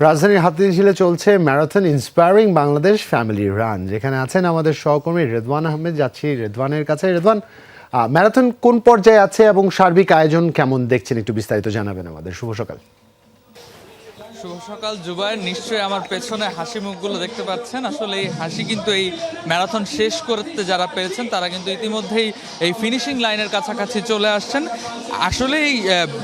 রাজধানীর হাতিঝিলে চলছে marathon inspiring Bangladesh family run. যেখানে আছেন আমাদের সহকর্মী রেদওয়ান আহমেদ। যাচ্ছি রেদওয়ানের কাছে। রেদওয়ান ম্যারাথন কোন পর্যায়ে আছে এবং সার্বিক আয়োজন কেমন দেখছেন? একটু বিস্তারিত জানাবেন আমাদের। শুভ সকাল। শুভ সকাল জুবাইর নিশ্চয়ই আমার পেছনে হাসি মুখগুলো দেখতে পাচ্ছেন। আসলে এই হাসি কিন্তু এই ম্যারাথন শেষ করতে যারা পেরেছেন, তারা কিন্তু ইতিমধ্যেই এই ফিনিশিং লাইনের কাছাকাছি চলে আসছেন। আসলে এই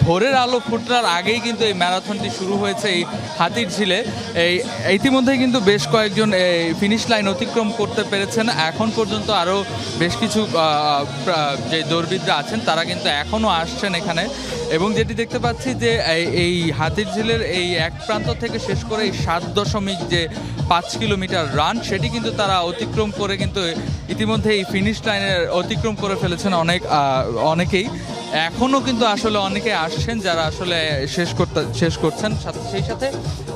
ভোরের আলো ফুটার আগেই কিন্তু এই ম্যারাথনটি শুরু হয়েছে এই হাতির ঝিলে। এই, ইতিমধ্যেই কিন্তু বেশ কয়েকজন এই ফিনিশ লাইন অতিক্রম করতে পেরেছেন। এখন পর্যন্ত আরও বেশ কিছু যে দৌড়বিদরা আছেন, তারা কিন্তু এখনও আসছেন এখানে। এবং যেটি দেখতে পাচ্ছি যে এই হাতির ঝিলের এই এক প্রান্ত থেকে শেষ করে এই সাত দশমিক যে পাঁচ কিলোমিটার রান, সেটি কিন্তু তারা অতিক্রম করে কিন্তু ইতিমধ্যে এই ফিনিশ লাইনের অতিক্রম করে ফেলেছেন অনেক অনেকেই। এখনও কিন্তু আসলে অনেকে আসছেন যারা আসলে শেষ করতে, শেষ করছেন। সেই সাথে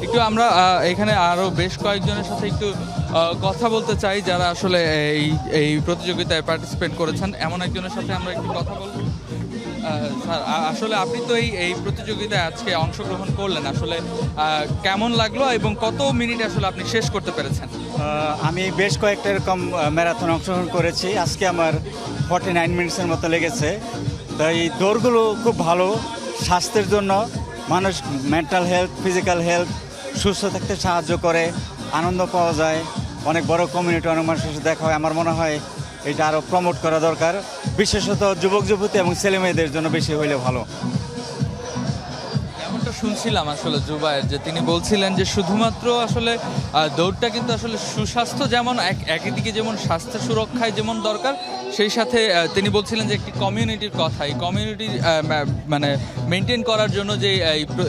একটু আমরা এখানে আরও বেশ কয়েকজনের সাথে একটু কথা বলতে চাই যারা আসলে এই এই প্রতিযোগিতায় পার্টিসিপেট করেছেন। এমন একজনের সাথে আমরা একটু কথা বলব। স্যার আসলে আপনি তো এই এই প্রতিযোগিতায় আজকে অংশগ্রহণ করলেন। আসলে কেমন লাগল এবং কত মিনিট আসলে আপনি শেষ করতে পেরেছেন? আমি বেশ কয়েকটা এরকম ম্যারাথন অংশগ্রহণ করেছি। আজকে আমার ফর্টি নাইন মিনিটসের মতো লেগেছে। তাই দৌড়গুলো খুব ভালো, স্বাস্থ্যের জন্য। মানুষ মেন্টাল হেলথ ফিজিক্যাল হেলথ সুস্থ থাকতে সাহায্য করে, আনন্দ পাওয়া যায়। অনেক বড় কমিউনিটি অনেক মানুষের সাথে দেখা হয়। আমার মনে হয় এটা আরও প্রমোট করা দরকার। বিশেষত যুবক, যুবতী এবং ছেলেমেয়েদের জন্য বেশি হইলে ভালো। শুনছিলাম আসলে জুবায়ের, যে তিনি বলছিলেন যে শুধুমাত্র আসলে দৌড়টা কিন্তু আসলে সুস্বাস্থ্য যেমন এক একদিকে যেমন স্বাস্থ্য সুরক্ষায় যেমন দরকার সেই সাথে তিনি বলছিলেন যে একটি কমিউনিটির কথা। এই কমিউনিটি মানে মেনটেন করার জন্য যে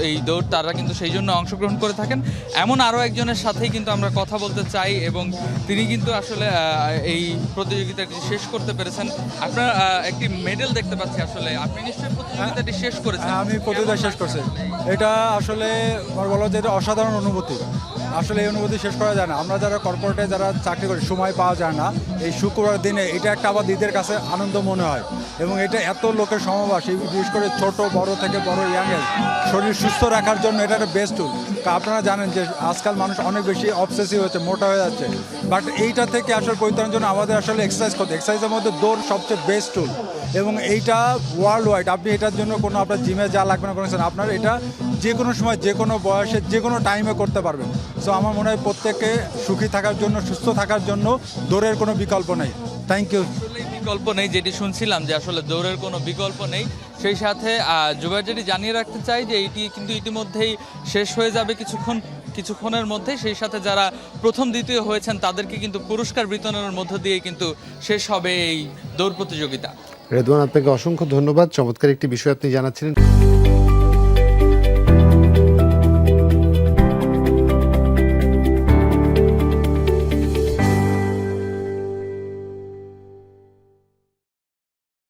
এই দৌড় তারা কিন্তু সেই জন্য অংশগ্রহণ করে থাকেন। এমন আরও একজনের সাথেই কিন্তু আমরা কথা বলতে চাই এবং তিনি কিন্তু আসলে এই প্রতিযোগিতাটি শেষ করতে পেরেছেন। আপনার একটি মেডেল দেখতে পাচ্ছি আসলে। আপনি নিশ্চয়ই প্রতিযোগিতাটি শেষ করেছেন। হ্যাঁ, আমি প্রতিযোগিতা শেষ করছি। এটা আসলে বলা যে এটা অসাধারণ অনুভূতি। আসলে এই অনুভূতি শেষ করা যায় না। আমরা যারা কর্পোরেটে যারা চাকরি করি, সময় পাওয়া যায় না। এই শুক্রবার দিনে এটা একটা আবার দিদের কাছে আনন্দ মনে হয় এবং এটা এত লোকের সমাবেশ, এই বিশেষ করে ছোট, বড় থেকে বড় ইয়াংয়ের শরীর সুস্থ রাখার জন্য এটা একটা বেস্ট টুল আপনারা জানেন যে আজকাল মানুষ অনেক বেশি অবসেসিভ হচ্ছে, মোটা হয়ে যাচ্ছে। বাট এইটা থেকে আসলে পরিত্রাণের জন্য আমাদের আসলে এক্সারসাইজ করতে এক্সারসাইজের মধ্যে দৌড় সবচেয়ে বেস্ট টুল এবং এইটা ওয়ার্ল্ড ওয়াইড আপনি এটার জন্য কোনো আপনার জিমে যা লাগবে না কোনো আপনার এটা যে কোনো সময়, যে কোনো বয়সে, যে কোনো টাইমে করতে পারবেন। সো আমার মনে হয় প্রত্যেককে সুখী থাকার জন্য, সুস্থ থাকার জন্য দৌড়ের কোনো বিকল্প নেই। থ্যাংক ইউ বিকল্প নেই যেটি শুনছিলাম যে আসলে দৌড়ের কোনো বিকল্প নেই। সেই সাথে জুবাইর যেটি জানিয়ে রাখতে চাই যে এটি কিন্তু ইতিমধ্যেই শেষ হয়ে যাবে কিছুক্ষণ, কিছুক্ষণের মধ্যে। সেই সাথে যারা প্রথম, দ্বিতীয় হয়েছেন, তাদেরকে কিন্তু পুরস্কার বিতরণের মধ্য দিয়ে কিন্তু শেষ হবে এই দৌড় প্রতিযোগিতা। রেদওয়ান আপনাকে অসংখ্য ধন্যবাদ। চমৎকার একটি বিষয় আপনি জানাচ্ছিলেন।